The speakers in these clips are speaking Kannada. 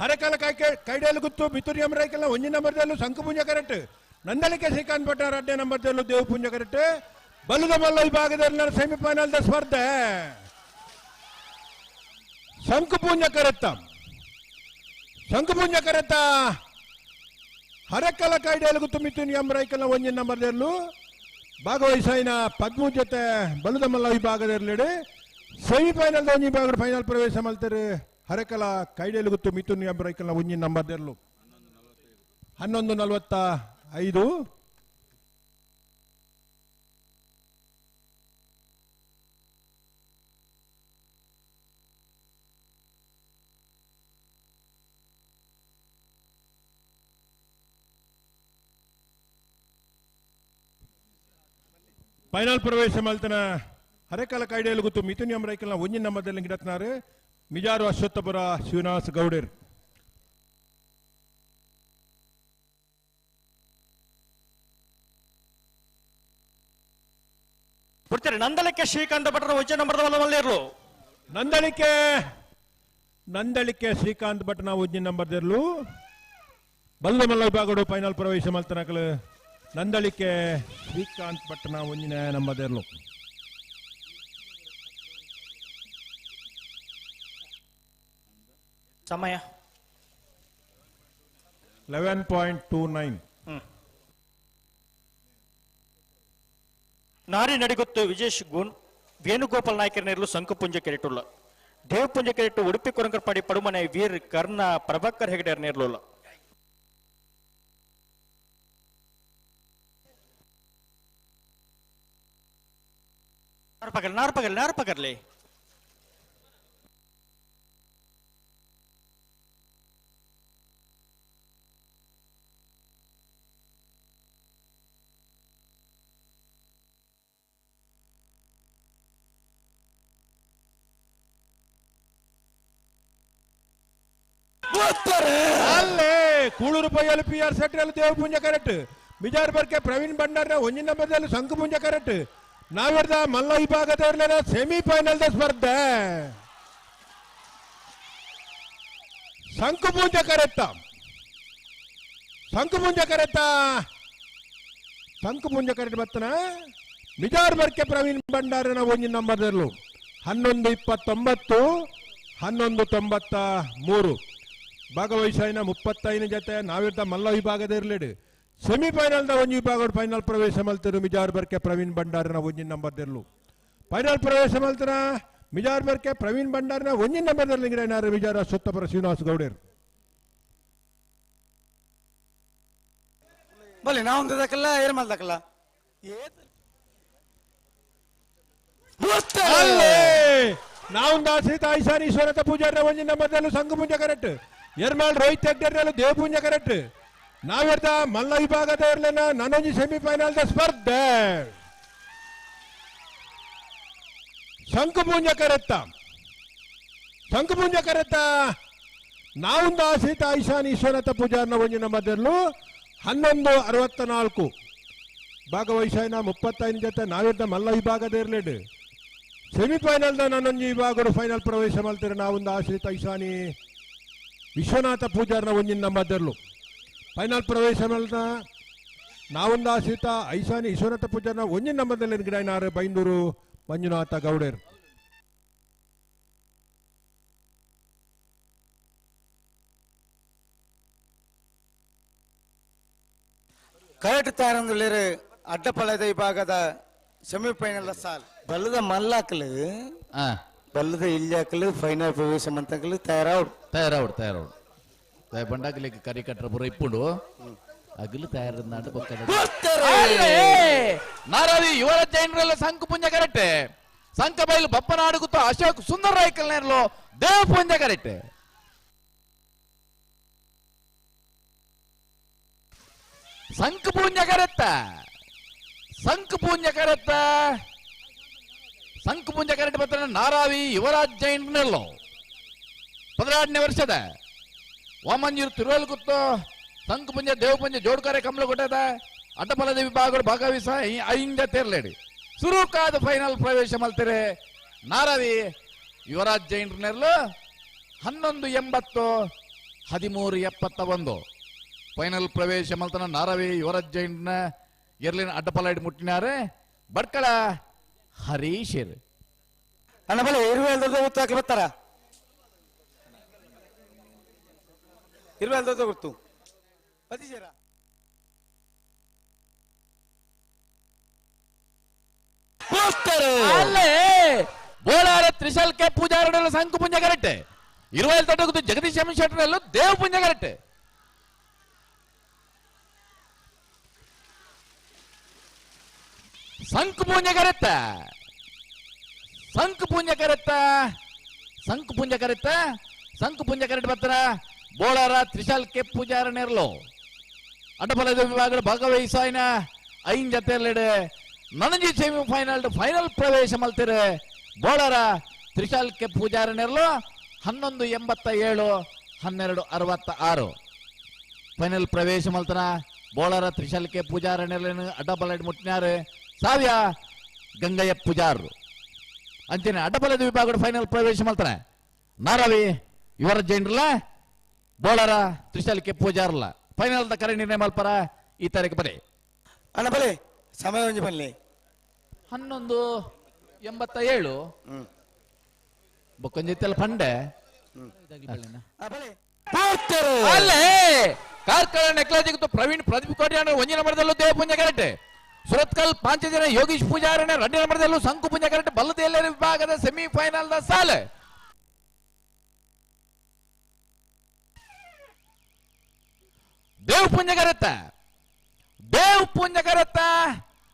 ಹರಕಾಲ ಕಾಯ್ಕೆ ಕೈಡೆಯಲ್ಲಿ ಗುತ್ತು ಬಿತ್ತೂರಿ ಅಮರಾಯ್ಕೆಲ್ಲ ಒಂಜಿ ನಂಬರ್ದಲ್ಲೂ ಶಂಕು ಪುಂಜ ಕರೆಕ್ಟ್ ನಂದಳಿಕೆ ಶ್ರೀಕಾಂತ್ ಭಟ್ಟಾರ ಅಡ್ಡೆ ನಂಬರ್ದಲ್ಲೂ ದೇವ್ ಪುಂಜ ಕರೆಕ್ಟ್ ಬಲುದ ಮಲ್ಲ ವಿಭಾಗದಲ್ಲಿ ಸೆಮಿಫೈನಲ್ ದ ಸ್ಪರ್ಧೆ. ಶಂಕು ಪುಂಜ ಕರೆತ್ತ. ಶಂಕು ಪುಂಜ ಕರೆತ್ತ. ಹರಕಲ ಕೈಡೆಯಲ್ಲಿ ಗುತ್ತು ಮಿಥುನ್ ಎಮರೈಕಲ್ನ ಒಂಜಿ ನಂಬರ್ದಲ್ಲೂ ಭಾಗವಹಿಸಿನ ಪದ್ಮು ಜೊತೆ ಬಲದ ಮಲ್ಲ ವಿಭಾಗದಲ್ಲಿ ಸೆಮಿಫೈನಲ್ ಒಂಜಿ ವಿಭಾಗದ ಫೈನಲ್ ಪ್ರವೇಶ ಮಲ್ತಾರೆ ಹರಕಲ ಕೈಡೆಲುಗುತ್ತು ಮಿಥುನ್ ಎಂಬ್ರೈಕಲ್ನ ಒಂಜಿ ನಂಬರ್ದಲ್ಲೂ ಹನ್ನೊಂದು ನಲವತ್ತ ಐದು. ಫೈನಲ್ ಪ್ರವೇಶ ಮಲ್ತನ ಹರಕಲ ಕೈಡೇಲು ಗೊತ್ತು ಮಿಥುನ್ ಎಂಬ್ರೈಕಲ್ನ ಒಂಜಿ ನಂಬರ್ದಲ್ಲಿ ಗಿಡತ್ನಾರು. ಮಿಜಾರು ಅಶ್ವತ್ಥಪುರ ಶಿವನಾಸ್ ಗೌಡರ್. ಕೊಡ್ತೀರಿ ನಂದಲಿಕೆ ಶ್ರೀಕಾಂತ ಭಟ್ರ ವಚನ ನಂಬರ್ ಮಲ್ಲಿರ್ಲು. ನಂದಳಿಕೆ ನಂದಳಿಕೆ ಶ್ರೀಕಾಂತ್ ಭಟ್ನ ಒಂಜಿ ಇರಲು ಬಲ್ಲ ಮಲ್ಲ ವಿಭಾಗಗಳು ಫೈನಲ್ ಪ್ರವೇಶ ಮಲ್ತನಕಲು ನಂದಳಿಕೆ ಶ್ರೀಕಾಂತ್ ಭಟ್ನ ಒಂಜಿನ ನಂಬರ್ದಲ್ಲೂ ಸಮಯ ಲೆವೆನ್ ಪಾಯಿಂಟ್ ಟೂ ನೈನ್ ನಾರಿ ನಡಿಗೊತ್ತು ವಿಜೇಶ್ ಗುಣ್ ವೇಣುಗೋಪಾಲ್ ನಾಯಕರ ನೇರಲು ಸಂಕುಪುಂಜ ಕೆರೆಟುಲ್ಲ ದೇವಪುಂಜ ಕೆರೆಟ್ಟು ಉಡುಪಿ ಕೊರಂಕರ್ಪಾಡಿ ಪಡುಮನೆ ವೀರ್ ಕರ್ಣ ಪ್ರಭಾಕರ್ ಹೆಗಡೆ ನೇರ್ಲುಲ್ಲ ನಾರ್ಪಗಲ್ ನಾರ್ಪಗಲ್ ನಾರ್ಪಗರ್ಲಿ ಅಲ್ಲೇ ಕೂಳೂರು ಪೈಯಲ್ಲಿ ಪಿ ಆರ್ ಸೆಟ್ರಲ್ಲಿ ದೇವ ಪುಂಜ ಕರೆಕ್ಟ್. ಬಿಜಾರ್ ಬರ್ಕೆ ಪ್ರವೀಣ್ ಭಂಡಾರ್ನ ಒಂಜಿ ನಂಬರ್ದಲ್ಲಿ ಶಂಕು ಪುಂಜ ಕರೆಕ್ಟ್ ನಾವಿರ್ದ ಮಲ್ಲ ವಿಭಾಗದವ್ರಲ್ಲ ಸೆಮಿಫೈನಲ್ ದ ಸ್ಪರ್ಧೆ. ಶಂಕು ಕರೆತ್ತ ಶಂಕು ಪುಂಜ ಕರೆತ್ತ ಶಂಕು ಪುಂಜ ಕರೆಕ್ಟ್ ಬರ್ತನ? ಮಿಜಾರ್ ಬರ್ಕೆ ಪ್ರವೀಣ್ ಭಂಡಾರನ ಒಂಜಿ ನಂಬರ್ದಲ್ಲೂ ಹನ್ನೊಂದು ಇಪ್ಪತ್ತೊಂಬತ್ತು, ಹನ್ನೊಂದು ತೊಂಬತ್ತ ಮೂರು. ಭಾಗವಹಿಸಿನ ಮುಪ್ಪತ್ತೈದು ಜೊತೆ ನಾವಿರ್ದ ಮಲ್ಲ ವಿಭಾಗದ ಇರ್ಲಿಡು. ಸೆಮಿಫೈನಲ್ ದ ಒಂಜಿ ವಿಭಾಗ ಫೈನಲ್ ಪ್ರವೇಶ ಮಲ್ತರು ಮಿಜಾರ್ ಬರ್ಕೆ ಪ್ರವೀಣ್ ಭಂಡಾರನ ಒಂಜಿ ನಂಬರ್ದಿರ್ಲು ಫೈನಲ್ ಪ್ರವೇಶ ಮಲ್ತರ? ಮಿಜಾರ್ ಬರ್ಕೆ ಪ್ರವೀಣ್ ಭಂಡಾರನ ಒಂಜಿ ನಂಬರ್ದಲ್ಲಿ ಗಿಡ ಮಿಜಾರ ಸುತ್ತಪರ ಶ್ರೀನಿವಾಸ ಗೌಡರ್ ಬಲ್ಲಿ ನಾವು ದಕ್ಕಲ್ಲ ಏನ್ ಮಾಡ್ದಕ್ಕಲ್ಲ? ಅಲ್ಲೇ! ನಾವು ದಾಸಿತ ಐಶಾನಿ ಈಶ್ವರತ ಪೂಜಾರ ಒಂಜಿ ನಂಬರ್ದಲ್ಲೂ ಸಂಘ ಪೂಜೆ ಕರೆಕ್ಟ್ ಎರ್ಮಾಳ್ ರೋಹಿತ್ ಹೆಗ್ಡರ್ನಲ್ಲೂ ದೇವ ಪೂಜೆ ಕರೆಕ್ಟ್ ನಾವಿರ್ದ ಮಲ್ಲ ವಿಭಾಗದ ಇರ್ಲೇನ ನಾನೊಂಜಿ ಸೆಮಿಫೈನಲ್ ದ ಸ್ಪರ್ಧೆ ಶಂಕುಪುಂಜ ಕರೆತ್ತ ಶಂಕುಪುಂಜ ಕರೆತ್ತ ನಾವುಂದ ಆಸೀತ ಐಶಾನ್ ಈಶ್ವರತ ಪೂಜಾರ್ನ ಒಂಜಿನ ಮಧ್ಯಲ್ಲೂ ಹನ್ನೊಂದು ಅರವತ್ತ ನಾಲ್ಕು ಭಾಗವಹಿಸಾಯಿನ ಮುಪ್ಪತ್ತೈದು ಜೊತೆ ನಾವಿರ್ದ ಮಲ್ಲ ವಿಭಾಗದ ಇರ್ಲೇಡು ಸೆಮಿಫೈನಲ್ ದ ನಾನೊಂಜಿ ವಿಭಾಗಡು ಫೈನಲ್ ಪ್ರವೇಶ ಮಲ್ತಿರ ನಾವುಂದ ಆಶ್ರಿತ ಐಶಾನಿ ವಿಶ್ವನಾಥ ಪೂಜಾರ್ನ ಒಂಜಿನ ಮಧ್ಯಲ್ಲೂ ಫೈನಲ್ ಪ್ರವೇಶ ಮಲ್ದ ನಾವುಂದ ಆಶ್ರಿತ ಐಶಾನಿ ವಿಶ್ವನಾಥ ಪೂಜಾರ್ನ ಒಂಜಿನ ನಂಬರ್ದಲ್ಲಿ ಗಿಡನಾರು ಬೈಂದೂರು ಮಂಜುನಾಥ ಗೌಡರ್. ಕರೆಕ್ಟ್ ತಾರಂದುಳ್ಳೇರು ಅಡ್ಡಪಳದ ವಿಭಾಗದ ಸೆಮಿಫೈನಲ್ ಸಾಲ್. ಬಲ್ಲದ ಮಲ್ಲಾಕಲು ಬಲ್ಲದ ಇಲ್ಲಾಕಲು ಫೈನಲ್ ಪ್ರವೇಶ ಮಂತಕಲು ತಯಾರವ್ರು. ತಯಾರವ್ರು ತಯಾರವ್ರು. ತಯ ಬಂಡಾಗಲಿಕ್ಕೆ ಕರಿ ಕಟ್ರ ಬುರ ಇಪ್ಪುಂಡು. ಅಗಲು ತಯಾರನ್ನಾಡು ನಾರವಿ ಯುವರ ಜೈನರಲ್ಲ ಸಂಕು ಪುಂಜ ಕರೆಕ್ಟೆ ಸಂಕ ಬೈಲು ಬಪ್ಪನ ಆಡುಗುತ್ತ ಅಶೋಕ್ ಸುಂದರ ರಾಯ್ಕಲ್ ನೇರ್ಲು ದೇವ ಪುಂಜ ಕರೆಕ್ಟೆ ಸಂಕು ಪುಂಜ ಕರೆತ್ತ. ಸಂಕು ಪುಂಜ ಕರೆತ್ತ. ಸಂಕು ಪುಂಜ ಕರೆಕ್ಟ್ ಬರ್ತಾನೆ ನಾರಾವಿ ಯುವರಾಜ್ ಜೈನ್ ಹದಿನಾರನೇ ವರ್ಷದ. ವಾಮಂಜೂರು ತಿರುವಲ್ ಕುತ್ತು ಸಂಕುಪುಂಜ, ದೇವಪುಂಜ ದೇವ ಪುಂಜ ಜೋಡ್ಕರೆ ಕಮಲ ಕೊಟ್ಟದ. ಅಡ್ಡಪಲದ ವಿಭಾಗಗಳು ಭಾಗವಹಿಸ ಐಂದ ತೇರ್ಲೇಡಿ. ಸುರುಕಾದ ಫೈನಲ್ ಪ್ರವೇಶ ಮಲ್ತಿರೆ ನಾರಾವಿ ಯುವರಾಜ್ ಜೈನ್ರನ್ನೆಲ್ಲ ಹನ್ನೊಂದು ಎಂಬತ್ತು, ಹದಿಮೂರು ಎಪ್ಪತ್ತ ಒಂದು. ಫೈನಲ್ ಪ್ರವೇಶ ಮಲ್ತನ ನಾರವಿ ಯುವರಾಜ್ ಜೈನ್ ಎರ್ಲಿನ ಅಡ್ಡಪಲಾಡಿ ಮುಟ್ಟಿನಾರೆ. ಬಡ್ಕಳ ಹರೀಶರ್ ಅಣ್ಣ ಬಲೆ ಇರುವೆ ಎಲ್ದದ್ದು ಗೊತ್ತು ಹಾಕಿ ಬರ್ತಾರ? ಇರುವೆ ಎಲ್ದದ್ದು ಗೊತ್ತು ಬದಿಸೀರ ಅಲ್ಲೇ! ಬೋಳಾರ ತ್ರಿಶಲ್ ಕೆ ಪೂಜಾರಡೆಲ್ಲ ಸಂಕು ಪುಂಜ ಕರೆಕ್ಟ್ ಇರುವಲ್ ತಟಗುದು ಜಗದೀಶ್ ಎಂ ಶೆಟ್ಟರಲ್ಲೂ ದೇವ್ ಪುಂಜ ಕರೆಕ್ಟ್ ಸಂಕು ಪೂಜೆ ಕರೆತ್ತ ಸಂಕ ಪುಂಜ ಕರೆತ್ತ ಸಂಕ ಪುಂಜ ಕರೆತ್ತ ಸಂಕ ಪುಂಜ ಕರೆಟ್ ಬರ್ತಾರ. ಬೋಳಾರ, ತ್ರಿಶಾಲ್ ಕೆ ಪೂಜಾರ ನೆರಲು. ಅಡ್ಡಪಲದ ವಿಭಾಗ ಭಾಗವಹಿಸಾಯಿನ ಐನ್ ಜತೆ ನನಜಿ ಸೆಮಿಫೈನಲ್ ಫೈನಲ್ ಪ್ರವೇಶ ಮಲ್ತಿರೆ ಬೋಳಾರ, ತ್ರಿಶಾಲ್ ಕೆ ಪೂಜಾರ ನೆರಲು. ಹನ್ನೊಂದು ಎಂಬತ್ತ ಏಳು, ಹನ್ನೆರಡು ಅರವತ್ತ ಆರು. ಫೈನಲ್ ಪ್ರವೇಶ ಮಲ್ತನ. ಬೋಳಾರ, ತ್ರಿಶಾಲ್ ಕೆ ಪೂಜಾರ ಅಡ್ಡಬಲ ಮುಟ್ಟಿನಾರು ಸಾವ್ಯ ಗಂಗಯ್ಯ ಪೂಜಾರ್ ಅಂತೀನಿ ಅಡ್ಡಬಲದ ವಿಭಾಗದ ಫೈನಲ್ ಪ್ರವೇಶ ಮಾಡ್ತಾನೆ. ನಾರವಿ ಇವರ ಜೈನ್ರಲ್ಲ ಬೋಳರ ತ್ರಿಶಾಲಿಕೆ ಪೂಜಾರಲ್ಲ ಪೂಜಾರ್ಲ ಫೈನಲ್ ಕರೆ ನಿರ್ಣಯ ಮಲ್ಪರ ಈ ತಾರೀಕು ಬರೀ ಅಣ್ಣ ಬಲೆ ಸಮಯ ಒಂಜಿ ಬನ್ನಿ. ಹನ್ನೊಂದು ಎಂಬತ್ತ ಏಳು ಬೊಕ್ಕೊಂಜಿತ್ತಲ್ಲ ಪೂರ್ತರು ಅಲ್ಲೇ! ಕಾರ್ಕಳ ನೆಕ್ಲಾಜಿಗಿತ್ತು ಪ್ರವೀಣ್ ಪ್ರದೀಪ್ ಕೋಟ್ಯಾಣ ಒಂಜಿನ ನಂಬರ್ದಲ್ಲೂ ದೇವ ಪುಂಜ ಕರೆಕ್ಟ್. ಸುರತ್ಕಲ್ ಪಾಂಚ ಜನ ಯೋಗೀಶ್ ಪೂಜಾರನೆ ರೆಡ್ಡಿ ಮರದಲ್ಲೂ ಸಂಕು ಪುಂಜ ಕರೆಕ್ಟ್ ಬಲ್ಲದ ಎಲ್ಲರ ವಿಭಾಗದ ಸೆಮಿಫೈನಲ್ ಸಾಲೆ. ದೇವ್ ಪುಂಜ ಕರತ್ತ ದೇವ್ ಪುಂಜ ಕರತ್ತ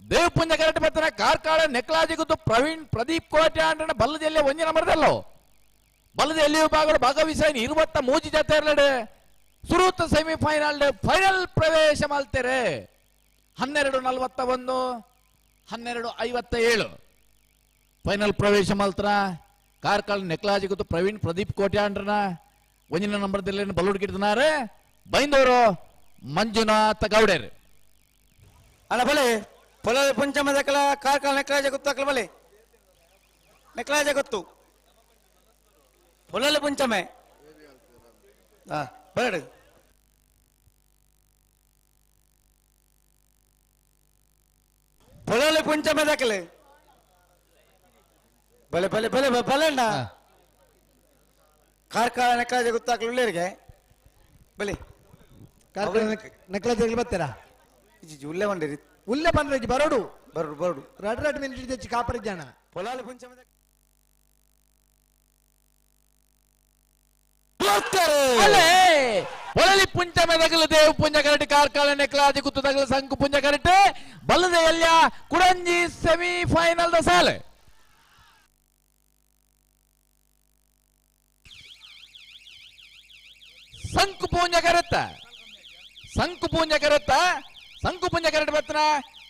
ದೇವ್ ಪುಂಜ ಕರೆಕ್ಟ್ ಬರ್ತಾನೆ ಕಾರ್ಕಳ ನೆಕ್ಲಾಜಿಗಿತ್ತು ಪ್ರವೀಣ್ ಪ್ರದೀಪ್ ಕೋಟ್ಯಾಣ ಬಲ್ಲದಲ್ಲೇ ಒಂಜಿ ನಂಬರ್ದಲ್ಲೋ ಬಲದ ವಿಭಾಗದ ಭಾಗವಹಿಸ ಇರುವತ್ತ ಮೂಜಿ ಜೊತೆ ಇರಲಡೆ ಸುರುತ್ತ ಸೆಮಿಫೈನಲ್ ಫೈನಲ್ ಪ್ರವೇಶ ಮಲ್ತೆರೆ. ಹನ್ನೆರಡು ನಲವತ್ತ ಒಂದು ಹನ್ನೆರಡು ಐವತ್ತ ಏಳು ಫೈನಲ್ ಪ್ರವೇಶ ಮಾತ್ರ ಕಾರ್ಕಲ್ ನೆಕ್ಲಾಜಿ ಗೊತ್ತು ಪ್ರವೀಣ್ ಪ್ರದೀಪ್ ಕೋಟ್ಯಾಂಡ್ರನ ಒಂಜಿನ ನಂಬರ್ದಲ್ಲಿ ಬಲ್ಲುಡ್ಕಿಡ್ತಾರೆ ಬೈಂದವರು ಮಂಜುನಾಥ ಗೌಡರ್. ಅಣ್ಣ ಬಲೆ ಪೊಲ ಪಂಚಮ ದಕ್ಕಲ ಕಾರ್ಕಳ ನೆಕ್ಲಾಜ ಗೊತ್ತು ಹಾಕಲ ಬಲೆ ನೆಕ್ಲಾಜ ಗೊತ್ತು. ಪೊಲಲ ಪಂಚಮೆ. ಹಾ ಬರಡು. ಪೊಲಲ ಪುಂಚ ದಕ್ಕಲೆ ಬಲೆ ಬಲೆ ಬಲೆ ಬಲಣ್ಣ. ಕಾರ್ಕಳ ಕಾರ್ಕಾಲ ಗೊತ್ತಾಗ್ಲಿ ಉಳ್ಳೇರಿಗೆ ಬಲಿ. ಕಾರ್ಕಳ ಬಲೆ ನಕ್ಲ ಬರ್ತೀರಾ? ಉಲ್ಲೆ ಬಂದಿರಿ. ಉಲ್ಲೆ ಬಂದ್ರೆ ಬರೋಡು. ಬರೋಡು ಬರೋಡು. ರಡ್ ರಡ್ ಮಿನಿಟ್ ತೆಚ್ಚಿ ಕಾಪರಿ ಜನ ಪೊಲಾಲ ಪಂಚಮ ಅಲ್ಲೇ ಒಳಲಿ ಪುಂಜ ಮೆದಗಲು ದೇವ್ ಪುಂಜ ಕರಟಿ ಕಾರ್ಕಾಲ ನೆಕ್ಲಾಜಿ ಕುತ್ತು ತಗಲು ಸಂಕು ಪುಂಜ ಕರಟಿ ಬಲ್ಲದ ಎಲ್ಯ ಕುಡಂಜಿ ಸೆಮಿಫೈನಲ್ ದ ಸಾಲೆ Sanku Poonja correct Sanku Poonja correct Sanku Poonja correct ಬರ್ತನ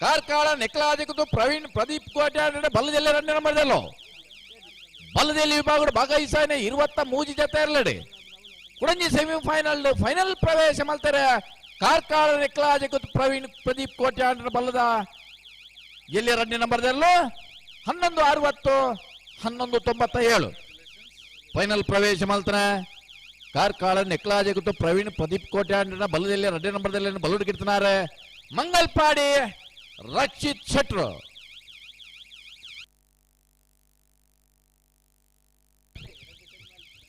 ಕಾರ್ಕಾಳ ನೆಕ್ಲಾದಿಕುದು ಪ್ರವೀಣ್ ಪ್ರದೀಪ್ ಕೋಟ್ಯಾಡ ಬಲ್ಲದೆಲ್ಲ ರನ್ನಿನ ಮಾಡಿದಲ್ಲೋ ಬಲ್ಲದಲ್ಲಿ ವಿಭಾಗದ ಭಾಗವಹಿಸಾನೆ ಇರುವತ್ತ ಮೂಜಿ ಜೊತೆ ಇರಲಡಿ ಕುಡಂಜಿ ಸೆಮಿಫೈನಲ್ ಫೈನಲ್ ಪ್ರವೇಶ ಮಲ್ತಾರೆ ಕಾರ್ಕಾಳ ನಿಕ್ಲಾಜ್ ಪ್ರವೀಣ್ ಪ್ರದೀಪ್ ಕೋಟ್ಯಾಡ ಬಲ್ಲದ. ಎಲ್ಲಿ ರನ್ನಿ ನಂಬರ್ದಲ್ಲೂ ಹನ್ನೊಂದು ಅರವತ್ತು, ಹನ್ನೊಂದು ತೊಂಬತ್ತ ಏಳು. ಫೈನಲ್ ಪ್ರವೇಶ ಮಾಡ್ತಾನೆ. ಕಾರ್ಕಾಳ ನೆಕ್ಲಾಜಗುತ್ತು ಪ್ರವೀಣ್ ಪ್ರದೀಪ್ ಕೋಟ್ಯಾಂಡ್ರನ ಬಲದಲ್ಲಿ ರಡ್ಡೆ ನಂಬರ್ದಲ್ಲಿ ಬಲ್ಲುಡ್ಕಿರ್ತಾರೆ ಮಂಗಲ್ಪಾಡಿ, ರಕ್ಷಿತ್ ಶೆಟ್ರು.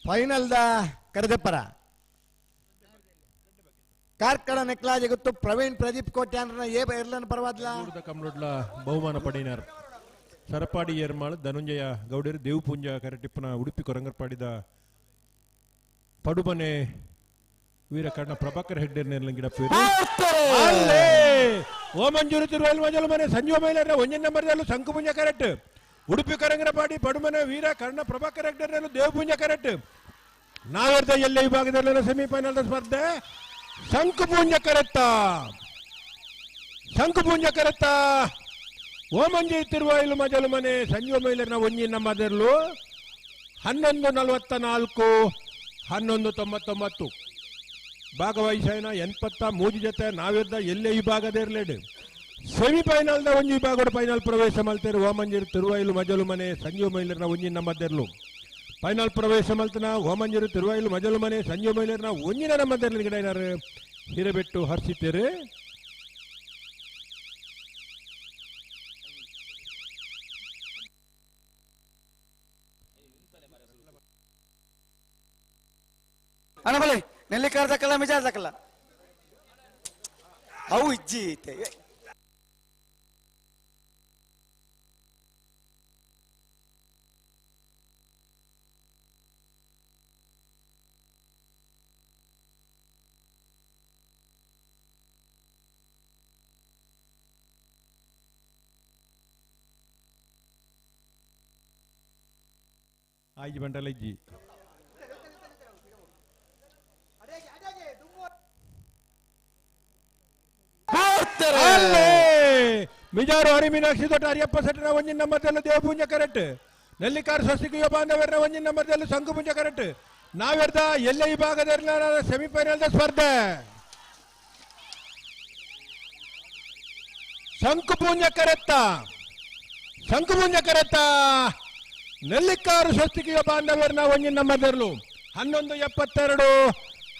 ಫೈನಲ್ ದ ಕರೆದಪ್ಪರ. ಕಾರ್ಕಳ ನೆಕ್ಲಾಜ್ ಗೊತ್ತು ಪ್ರವೀಣ್ ಪ್ರದೀಪ್ ಕೋಟ್ಯಾನ್ರ ಏ ಇರ್ಲನ್ ಪರವಾದ್ಲ ಕೂಡದ ಕಮ್ಲೊಡ್ಲ ಬಹುಮಾನ ಪಡೆಯಿನಾರ್ ಸರಪಾಡಿ ಏರ್ಮಾಳ್ ಧನುಂಜಯ ಗೌಡರ್ ದೇವಪುಂಜ ಕರಟಿಪ್ಪನ ಉಡುಪಿ ಕೊರಂಗರ್ಪಾಡಿದ ಪಡುಮನೆ ವೀರಕರ್ಣ ಪ್ರಭಾಕರ್ ಹೆಡ್ಡರ್ ಗಿಡ ಪೇರು. ಅಲ್ಲೇ ಓ ಮಂಜೂರು ತಿರುವಲ್ ಮಜಲು ಮನೆ ಸಂಜೀವ ಮೈಲರ ಒಂಜನ್ ನಂಬರ್ದಲ್ಲೂ ಸಂಕುಪುಂಜ ಕರೆಕ್ಟ್ ಉಡುಪಿ ಕರಂಗರಪಾಡಿ ಪಡುಮನೆ ವೀರ ಕರ್ಣ ಪ್ರಭಾಕರ್ ಹೆಗ್ಡರ್ ದೇವಪುಂಜ ಕರೆಕ್ಟ್ ನಾವೆರ್ದ ಎಲ್ಲ ಫೈನಲ್ ಸೆಮಿಫೈನಲ್ ಸ್ಪರ್ಧೆ? ಶಂಕುಪುಂಜ ಕರೆತ್ತ. ಶಂಕುಪುಂಜ ಕರೆತ್ತ. ಓಮಂಜಿ ತಿರುವಾಯಿಲು ಮಜಲು ಮನೆ, ಸಂಜೀವ ಮೈಲರ್ನ ಒಂಜಿ ನಮ್ಮದರ್ಲು ಹನ್ನೊಂದು ನಲವತ್ತ ನಾಲ್ಕು, ಹನ್ನೊಂದು ತೊಂಬತ್ತೊಂಬತ್ತು. ಭಾಗವಹಿಸಿನ ಎನ್ಪತ್ತ ಮೂಜು ಜೊತೆ ನಾವಿದ್ದ ಎಲ್ಲೇ ವಿಭಾಗದ ಇರಲೇಡು? ಸೆಮಿಫೈನಲ್ದ ಒಂಜಿ ವಿಭಾಗದ ಫೈನಲ್ ಪ್ರವೇಶ ಮಾಡ್ತಾರೆ ಓಮಂಜಿರ್ ತಿರುವಾಯಿಲು ಮಜಲು ಮನೆ, ಸಂಜೀವ ಮೈಲರ್ನ ಒಂಜಿ ನಮ್ಮದರ್ಲು ಫೈನಲ್ ಪ್ರವೇಶ ಮಲ್ತನ ಓಮಂಜೂರು ತಿರುವಾಯಿಲು ಮಜಲು ಮನೆ ಸಂಜೆ ಮೈಲೇರ್ನ ಒಂಜಿನ ನಮ್ಮದಲ್ಲಿ ಗಿಡ ಹಿರೇಬೆಟ್ಟು ಹರ್ಸಿದ್ದೇರೆ ಅಣ್ಣ ಬಲೆ ನೆಲ್ಲಿಕಾರ್ ದಕ್ಕಲ್ಲ ಮಿಜಾರ್ ದಕ್ಕಲ್ಲ ಅವು ಇಜ್ಜಿ ಐತೆ ಆಯ್ಜಿ ಬಂಡಲ ಇಜ್ಜಿ ಅಲ್ಲೇ ಮಿಜಾರು ಹರಿ ಮೀನಾಕ್ಷಿ ದೊಡ್ಡ ಹರಿಯಪ್ಪ ಸೆಟ್ನ ಒಂಜಿನ ನಂಬರ್ದಲ್ಲೂ ದೇವಪೂಂಜ ಕರೆಕ್ಟ್ ನೆಲ್ಲಿಕಾರ್ ಸ್ವಸ್ತಿಕ ಬಾಂಧವರ ಒಂಜಿನ ನಂಬರ್ದಲ್ಲೂ ಶಂಕುಪುಂಜ ಕರೆಕ್ಟ್ ನಾವೆರ್ದ ಎಲ್ಲ ಈ ಭಾಗದಲ್ಲಿ ಸೆಮಿಫೈನಲ್ ಸ್ಪರ್ಧೆ ಶಂಕುಪುಂಜ ಕರೆತ್ತ ಶಂಕುಪುಂಜ ಕರೆತ್ತ ನೆಲ್ಲಿಕಾರು ಸ್ವಸ್ತಿಕ ಬಾಂಧವರನ್ನ ನಮ್ಮ ಬೆರಲು ಹನ್ನೊಂದು ಎಪ್ಪತ್ತೆರಡು,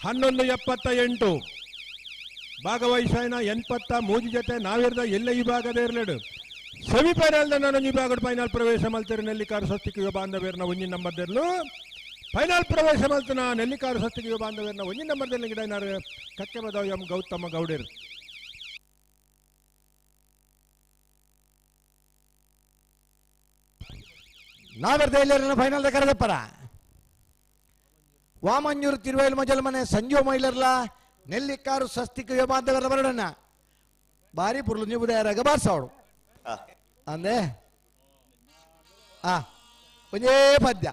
ಹನ್ನೊಂದು ಎಪ್ಪತ್ತ ಎಂಟು ಭಾಗವಹಿಸಾಯನ ಎನ್ಪತ್ತ ಮೂಜಿ ಜೊತೆ ನಾವಿರ್ದ ಎಲ್ಲ ಈ ಭಾಗದ ಇರ್ಲೇಡು. ಸೆಮಿಫೈನಲ್ ನಾನು ಈ ಭಾಗದ ಫೈನಲ್ ಪ್ರವೇಶ ಮಲ್ತಾರೆ ನೆಲ್ಲಿಕಾರು ಸ್ವಸ್ತಿಕ ಬಾಂಧವ್ಯರ್ನ ಒಂಜಿ ನಂಬರ್ದಲ್ಲೂ ಫೈನಲ್ ಪ್ರವೇಶ ಮಲ್ತನ ನೆಲ್ಲಿಕಾರು ಸ್ವಸ್ತಿಕ ಬಾಂಧವ್ಯರ್ನ ಒಂಜಿ ನಂಬರ್ದಲ್ಲಿ ಗಿಡ ಕಕ್ಕೆ ಬದ ಎಂ ಗೌತಮ ಗೌಡರು. ನಾವೆರ್ದ ಎಲ್ಲರನ್ನ ಫೈನಲ್ ಕರೆದಪ್ಪರ ವಾಮಂಜೂರು ತಿರುವೈಲು ಮಜಲ್ ಮನೆ ಸಂಜು ಮೈಲರ್ಲ ನೆಲ್ಲಿಕಾರು ಸ್ವಸ್ತಿಕ ಯೋಮಾಂತವರ ಬರಡಣ್ಣ ಬಾರಿ ಪುರ್ಲು ನೀವು ಯಾರಾಗ ಬಾರ್ಸವಳು ಅಂದೆ? ಆ. ಒಂದೇ ಪದ್ಯ.